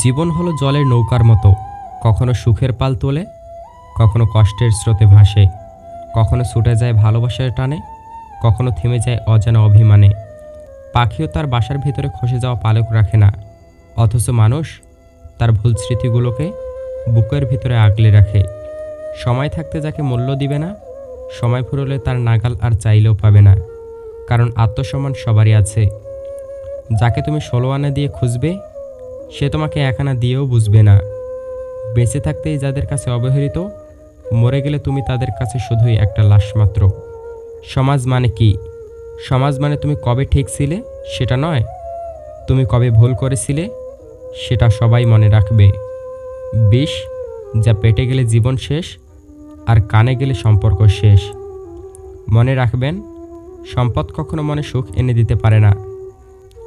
জীবন হলো জলের নৌকার মতো। কখনো সুখের পাল তোলে, কখনো কষ্টের স্রোতে ভাসে। কখনো ছুটে যায় ভালোবাসার টানে, কখনো থেমে যায় অজানা অভিমানে। পাখিও তার বাসার ভেতরে খসে যাওয়া পালক রাখে না, অথচ মানুষ তার ভুল স্মৃতিগুলোকে বুকের ভিতরে আগলে রাখে। সময় থাকতে যাকে মূল্য দিবে না, সময় ফুরলে তার নাগাল আর চাইলেও পাবে না, কারণ আত্মসম্মান সবারই আছে। যাকে তুমি ষোলো আনা দিয়ে খুঁজবে সে তোমাকে একানা দিয়েও বুঝবে না। বেঁচে থাকতেই যাদের কাছে অবহেলিত, মরে গেলে তুমি তাদের কাছে শুধুই একটা লাশ মাত্র। সমাজ মানে কি? সমাজ মানে তুমি কবে ঠিক ছিলে, সেটা নয়। তুমি কবে ভুল করেছিলে, সেটা সবাই মনে রাখবে। বিষ, যা পেটে গেলে জীবন শেষ, আর কানে গেলে সম্পর্ক শেষ। মনে রাখবেন, সম্পদ কখনো মনে সুখ এনে দিতে পারে না।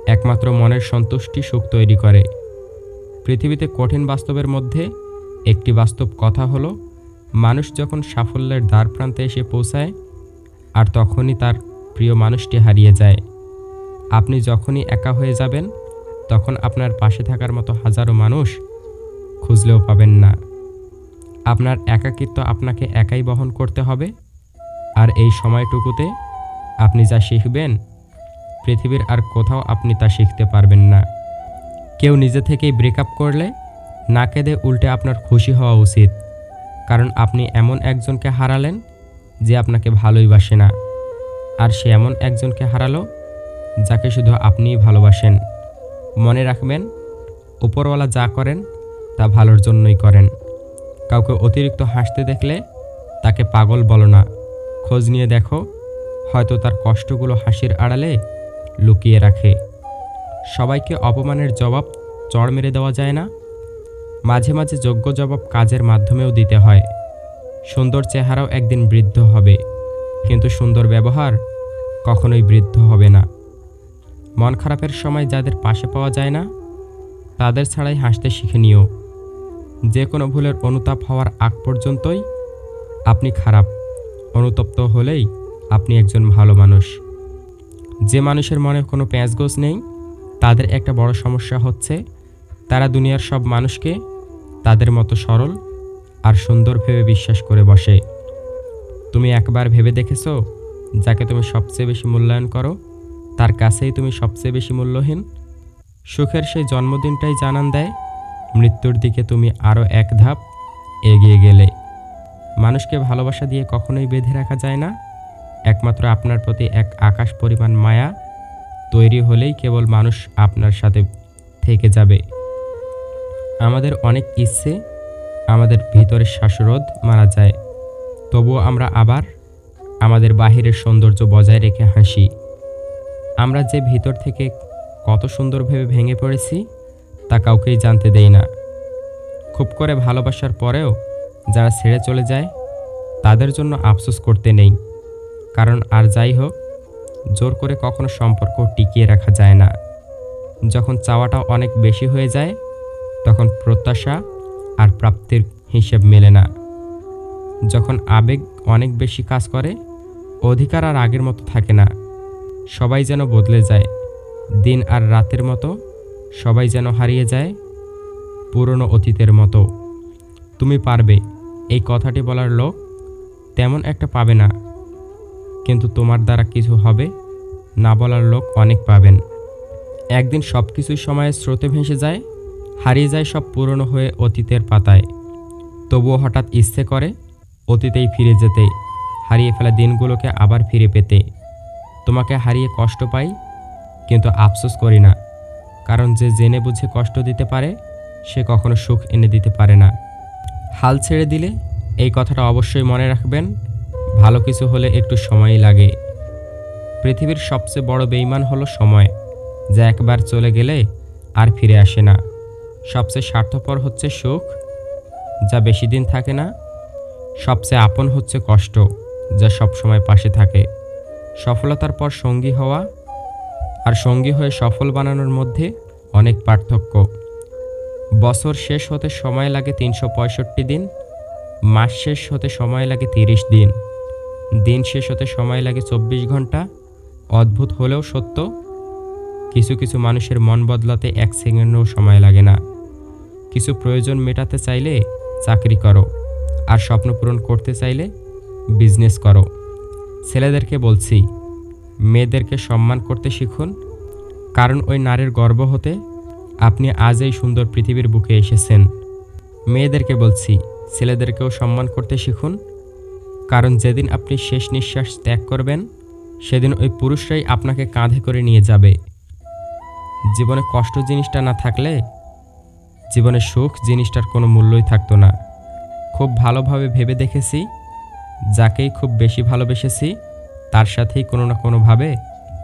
একমাত্র মনের সন্তুষ্টি সুখ তৈরি করে। পৃথিবীতে কঠিন বাস্তবের মধ্যে একটি বাস্তব কথা হলো, মানুষ যখন সাফল্যের দ্বার প্রান্তে এসে পৌঁছায়, আর তখনই তার প্রিয় মানুষটি হারিয়ে যায়। আপনি যখনই একা হয়ে যাবেন, তখন আপনার পাশে থাকার মতো হাজারো মানুষ খুঁজলেও পাবেন না। আপনার একাকিত্ব আপনাকে একাই বহন করতে হবে, আর এই সময়টুকুতে আপনি যা শিখবেন, পৃথিবীর আর কোথাও আপনি তা শিখতে পারবেন না। কেউ নিজে থেকেই ব্রেকআপ করলে না কেঁদে উল্টে আপনার খুশি হওয়া উচিত। কারণ আপনি এমন একজনকে হারালেন যে আপনাকে ভালোই বাসে না। আর সে এমন একজনকে হারালো যাকে শুধু আপনিই ভালোবাসেন। মনে রাখবেন, উপরওয়ালা যা করেন তা ভালোর জন্যই করেন। কাউকে অতিরিক্ত হাসতে দেখলে তাকে পাগল বলো না। খোঁজ নিয়ে দেখো, হয়তো তার কষ্টগুলো হাসির আড়ালে লুকিয়ে রাখে। সবাইকে অপমানের জবাব চড় মেরে দেওয়া যায় না। মাঝে মাঝে যোগ্য জবাব কাজের মাধ্যমেও দিতে হয়। সুন্দর চেহারাও একদিন বৃদ্ধ হবে, কিন্তু সুন্দর ব্যবহার কখনোই বৃদ্ধ হবে না। মন খারাপের সময় যাদের পাশে পাওয়া যায় না, তাদের ছাড়াই হাসতে শিখে নিও। যে কোনো ভুলের অনুতাপ হওয়ার আগ পর্যন্তই আপনি খারাপ, অনুতপ্ত হলেই আপনি একজন ভালো মানুষ। যে মানুষের মনে কোনো প্যাঁচগোছ নেই তাদের একটা বড় সমস্যা হচ্ছে, তারা দুনিয়ার সব মানুষকে তাদের মতো সরল আর সুন্দর ভেবে বিশ্বাস করে বসে। তুমি একবার ভেবে দেখেছ, যাকে তুমি সবচেয়ে বেশি মূল্যায়ন করো, তার কাছেই তুমি সবচেয়ে বেশি মূল্যহীন? সুখের সেই জন্মদিনটাই জানান দেয়, মৃত্যুর দিকে তুমি আরও এক ধাপ এগিয়ে গেলে। মানুষকে ভালোবাসা দিয়ে কখনোই বেঁধে রাখা যায় না, একমাত্র আপনার প্রতি এক আকাশ পরিমাণ মায়া তৈরি হলেই কেবল মানুষ আপনার সাথে থেকে যাবে। আমাদের অনেক ইচ্ছে, আমাদের ভিতরের শ্বাসরোধ মারা যায়। তবুও আমরা আবার আমাদের বাহিরের সৌন্দর্য বজায় রেখে হাসি। আমরা যে ভিতর থেকে কত সুন্দরভাবে ভেঙে পড়েছি, তা কাউকেই জানতে দেই না। খুব করে ভালোবাসার পরেও যারা ছেড়ে চলে যায়, তাদের জন্য আফসোস করতে নেই। কারণ আর যাই হোক জোর করে কখনো সম্পর্ক টিকিয়ে রাখা যায় না। যখন চাওয়াটা অনেক বেশি হয়ে যায়, তখন প্রত্যাশা আর প্রাপ্তির হিসেব মেলে না। যখন আবেগ অনেক বেশি কাজ করে, অধিকার আর আগের মতো থাকে না। সবাই যেন বদলে যায়। দিন আর রাতের মতো সবাই যেন হারিয়ে যায়, পুরনো অতীতের মতো। তুমি পারবে, এই কথাটি বলার লোক তেমন একটা পাবে না। কিন্তু তোমার দ্বারা কিছু হবে না বলার লোক অনেক পাবেন। একদিন সব কিছুই সময়ের স্রোতে ভেসে যায়, হারিয়ে যায় সব পুরনো হয়ে অতীতের পাতায়। তবুও হঠাৎ ইচ্ছে করে অতীতেই ফিরে যেতে, হারিয়ে ফেলা দিনগুলোকে আবার ফিরে পেতে। তোমাকে হারিয়ে কষ্ট পাই, কিন্তু আফসোস করি না, কারণ যে জেনে বুঝে কষ্ট দিতে পারে, সে কখনো সুখ এনে দিতে পারে না। হাল ছেড়ে দিলে এই কথাটা অবশ্যই মনে রাখবেন ভালো কিছু হলে একটু সময়ই লাগে। পৃথিবীর সবচেয়ে বড় বেইমান হলো সময়, যা একবার চলে গেলে আর ফিরে আসে না। সবচেয়ে স্বার্থপর হচ্ছে সুখ, যা বেশি দিন থাকে না। সবচেয়ে আপন হচ্ছে কষ্ট, যা সব সময় পাশে থাকে। সফলতার পর সঙ্গী হওয়া আর সঙ্গী হয়ে সফল বানানোর মধ্যে অনেক পার্থক্য। বছর শেষ হতে সময় লাগে তিনশো পঁয়ষট্টি দিন, মাস শেষ হতে সময় লাগে তিরিশ দিন। দিন শেষ হতে সময় লাগে চব্বিশ ঘণ্টা। অদ্ভুত হলেও সত্য, কিছু কিছু মানুষের মন বদলাতে এক সেকেন্ডও সময় লাগে না। কিছু প্রয়োজন মেটাতে চাইলে চাকরি করো, আর স্বপ্ন পূরণ করতে চাইলে বিজনেস করো। ছেলেদেরকে বলছি, মেয়েদেরকে সম্মান করতে শিখুন, কারণ ওই নারীর গর্ব হতে আপনি আজ এই সুন্দর পৃথিবীর বুকে এসেছেন। মেয়েদেরকে বলছি, ছেলেদেরকেও সম্মান করতে শিখুন কারণ যেদিন আপনি শেষ নিঃশ্বাস ত্যাগ করবেন, সেদিন ওই পুরুষরাই আপনাকে কাঁধে করে নিয়ে যাবে। জীবনে কষ্ট জিনিসটা না থাকলে, জীবনে সুখ জিনিসটার কোনো মূল্যই থাকতো না। খুব ভালোভাবে ভেবে দেখেছি, যাকেই খুব বেশি ভালোবেসেছি, তার সাথেই কোনো না কোনোভাবে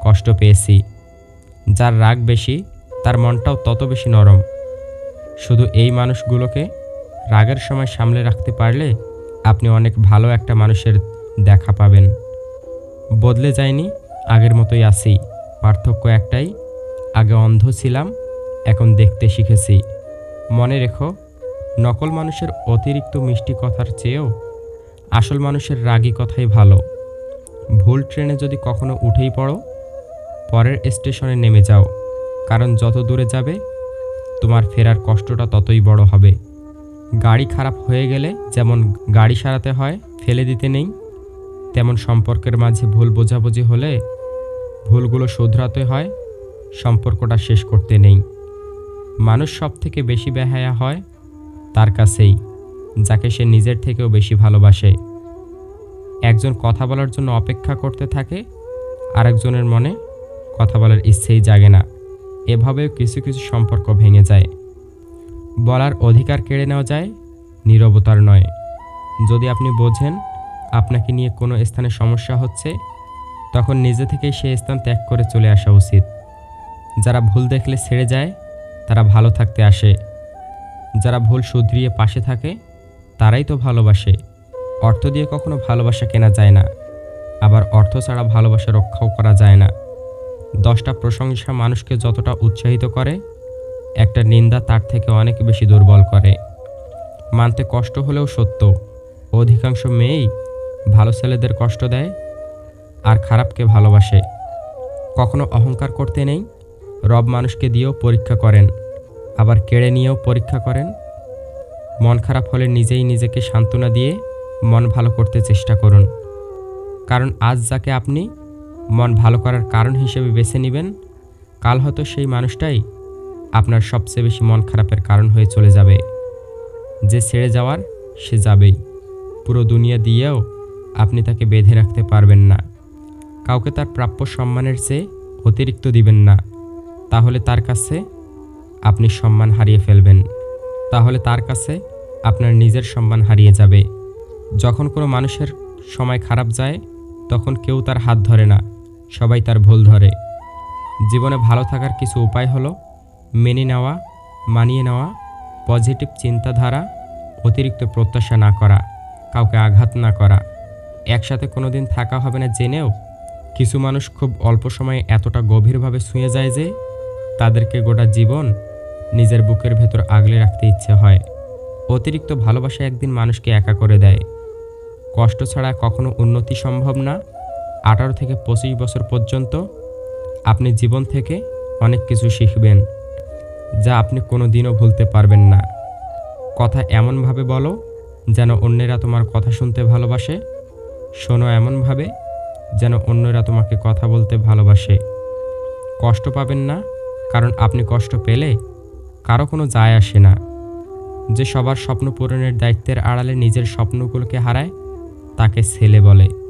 কষ্ট পেয়েছি। যার রাগ বেশি, তার মনটাও তত বেশি নরম। শুধু এই মানুষগুলোকে রাগের সময় সামলে রাখতে পারলে আপনি অনেক ভালো একটা মানুষের দেখা পাবেন। বদলে যায়নি আগের মতোই আছি। পার্থক্য একটাই, আগে অন্ধ ছিলাম, এখন দেখতে শিখেছি। মনে রেখো, নকল মানুষের অতিরিক্ত মিষ্টি কথার চেয়েও আসল মানুষের রাগী কথাই ভালো। ভুল ট্রেনে যদি কখনো উঠেই পড়ো, পরের স্টেশনে নেমে যাও, কারণ যত দূরে যাবে, তোমার ফেরার কষ্টটা ততই বড় হবে। গাড়ি খারাপ হয়ে গেলে যেমন গাড়ি সারাতে হয়, ফেলে দিতে নেই, তেমন সম্পর্কের মাঝে ভুল বোঝাবুঝি হলে ভুলগুলো শোধরাতে হয়, সম্পর্কটা শেষ করতে নেই। মানুষ সব থেকে বেশি বেহায়া হয় তার কাছেই, যাকে সে নিজের থেকেও বেশি ভালোবাসে। একজন কথা বলার জন্য অপেক্ষা করতে থাকে, আরেকজনের মনে কথা বলার ইচ্ছেই জাগে না। এভাবেও কিছু কিছু সম্পর্ক ভেঙে যায়। বলার অধিকার কেড়ে নেওয়া যায়, নীরবতার নয়। যদি আপনি বোঝেন আপনাকে নিয়ে কোনো স্থানে সমস্যা হচ্ছে, তখন নিজে থেকেই সেই স্থান ত্যাগ করে চলে আসা উচিত। যারা ভুল দেখলে ছেড়ে যায়, তারা ভালো থাকতে আসে। যারা ভুল শুধরিয়ে পাশে থাকে, তারাই তো ভালোবাসে। অর্থ দিয়ে কখনো ভালোবাসা কেনা যায় না। আবার অর্থ ছাড়া ভালোবাসা রক্ষাও করা যায় না। দশটা প্রশংসা মানুষকে যতটা উৎসাহিত করে একটা নিন্দা তার থেকে অনেক বেশি দুর্বল করে। মানতে কষ্ট হলেও সত্য। অধিকাংশ মেয়েই ভালো ছেলেদের কষ্ট দেয় আর খারাপকে ভালোবাসে। কখনো অহংকার করতে নেই, রব মানুষকে দিয়েও পরীক্ষা করেন, আবার কেড়ে নিয়েও পরীক্ষা করেন। মন খারাপ হলে নিজেই নিজেকে সান্ত্বনা দিয়ে মন ভালো করতে চেষ্টা করুন। কারণ আজ যাকে আপনি মন ভালো করার কারণ হিসেবে বেছে নেবেন, কাল হয়তো সেই মানুষটাই আপনার সবচেয়ে বেশি মন খারাপের কারণ হয়ে চলে যাবে। যে ছেড়ে যাওয়ার, সে যাবেই। পুরো দুনিয়া দিয়েও আপনি তাকে বেঁধে রাখতে পারবেন না। কাউকে তার প্রাপ্য সম্মানের চেয়ে অতিরিক্ত দিবেন না। তাহলে তার কাছে আপনি সম্মান হারিয়ে ফেলবেন। তাহলে তার কাছে আপনার নিজের সম্মান হারিয়ে যাবে। যখন কোনো মানুষের সময় খারাপ যায়, তখন কেউ তার হাত ধরে না। সবাই তার ভুল ধরে। জীবনে ভালো থাকার কিছু উপায় হলো মেনে নেওয়া, মানিয়ে নেওয়া, পজিটিভ চিন্তাধারা, অতিরিক্ত প্রত্যাশা না করা, কাউকে আঘাত না করা, একসাথে কোনো দিন থাকা হবে না জেনেও কিছু মানুষ খুব অল্প সময়ে এতটা গভীরভাবে ছুঁয়ে যায় যে তাদেরকে গোটা জীবন নিজের বুকের ভেতর আগলে রাখতে ইচ্ছে হয়। অতিরিক্ত ভালোবাসা একদিন মানুষকে একা করে দেয়। কষ্ট ছাড়া কখনো উন্নতি সম্ভব না। আঠারো থেকে পঁচিশ বছর পর্যন্ত আপনি জীবন থেকে অনেক কিছু শিখবেন। যা আপনি কোনো দিনও ভুলতে পারবেন না। কথা এমনভাবে বলো, যেন অন্যেরা তোমার কথা শুনতে ভালোবাসে। শোনো এমনভাবে, যেন অন্যরা তোমাকে কথা বলতে ভালোবাসে। কষ্ট পাবেন না, কারণ আপনি কষ্ট পেলে কারও কোনো যায় আসে না। যে সবার স্বপ্ন পূরণের দায়িত্বের আড়ালে নিজের স্বপ্নগুলোকে হারায়, তাকে ছেলে বলে।